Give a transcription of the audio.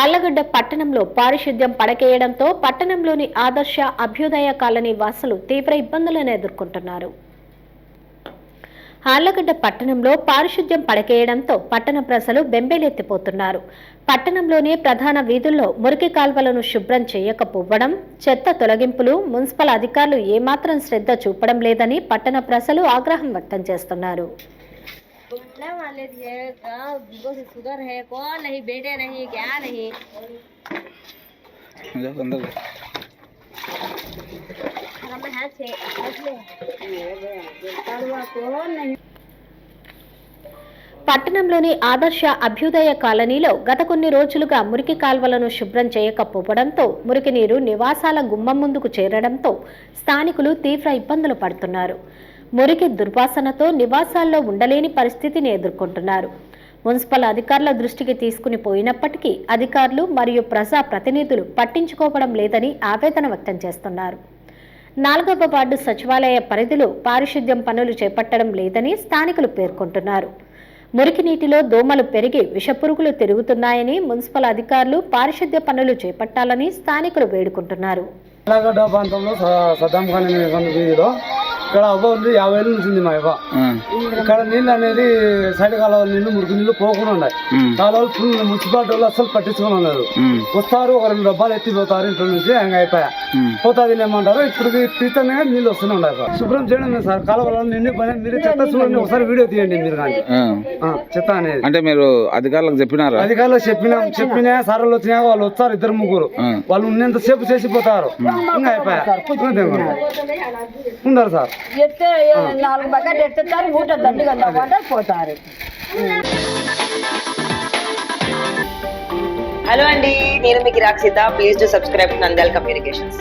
ఆళ్ళగడ్డ పట్టణంలో పారిశుద్ధ్యం పడకేయడంతో పట్టణంలోని ఆదర్శ అభ్యుదయ కాలనీ వాసులు తీవ్ర ఇబ్బందులను ఎదుర్కొంటున్నారు. ఆళ్ళగడ్డ పట్టణంలో పారిశుద్ధ్యం పడకేయడంతో పట్టణ ప్రజలు బెంబేలెత్తిపోతున్నారు. పట్టణంలోనే ప్రధాన వీధుల్లో మురికి కాల్వలను శుభ్రం చేయకపోవడం చెత్త తొలగింపులు మున్సిపల్ అధికారులు ఏమాత్రం శ్రద్ధ చూపడం లేదని పట్టణ ప్రజలు ఆగ్రహం వ్యక్తం చేస్తున్నారు. बोलने वाले थे का उनको से शुगर है कौन नहीं बेटे नहीं क्या नहीं हमें है से कौन नहीं పట్టణంలోని ఆదర్శ అభ్యుదయ కాలనీలో గత కొన్ని రోజులుగా మురికి కాల్వలను శుభ్రం చేయకపోవడంతో మురికి నీరు నివాసాల గుమ్మం ముందుకు చేరడంతో స్థానికులు తీవ్ర ఇబ్బందులు పడుతున్నారు మురికి దుర్వాసనతో నివాసాల్లో ఉండలేని పరిస్థితిని ఎదుర్కొంటున్నారు. మున్సిపల్ అధికారుల దృష్టికి తీసుకుని పోయినప్పటికీ అధికారులు మరియు ప్రజా ప్రతినిధులు పట్టించుకోవడం లేదని ఆవేదన వ్యక్తం చేస్తున్నారు. నాలుగవ వార్డు సచివాలయ పరిధిలో పారిశుద్ధ్యం పనులు చేపట్టడం లేదని స్థానికులు పేర్కొంటున్నారు. మురికి నీటిలో దోమలు పెరిగి విషపురుగులు తిరుగుతున్నాయని మున్సిపల్ అధికారులు పారిశుద్ధ్య పనులు చేపట్టాలని స్థానికులు వేడుకుంటున్నారు. ఇక్కడ అవ్వ ఉంది యాభై ఏళ్ళు నుంచి మా అవ్వ. ఇక్కడ నీళ్ళు అనేది సైడ్ కాలువ నీళ్ళు మురికి నీళ్ళు పోకుండా ఉన్నాయి. కాలువలు ఫుల్ మున్సిపాలిటీ వాళ్ళు అసలు పట్టించుకొని ఉన్నారు. వస్తారు ఒక రెండు డబ్బాలు ఎత్తిపోతారు ఇంట్లో నుంచి ఇంకా అయిపోయా. పోతాది ఏమంటారు ఇప్పుడు తీతనే నీళ్ళు వస్తూనే ఉన్నాయి సార్ శుభ్రం చేయడం సార్ కాలువలో నిండి పని మీరు చెత్త చూడండి ఒకసారి వీడియో తీయండి మీరు కానీ. ఆ, చెత్త అనేది. అంటే మీరు అధికారులకు చెప్పినారా? అధికారులు చెప్పినాం చెప్పినా సార్లు వచ్చినా వాళ్ళు వచ్చారు ఇద్దరు ముగ్గురు. వాళ్ళు ఉన్నంత సేపు చేసిపోతారు ఇంకా అయిపోయా. ఉన్నారు సార్. ఎత్తే నాలుగు బకెట్ ఎత్తుతారు మూట కదా పోతారు. హలో అండి నేను మీకు Rakshitha please to subscribe Nandal communications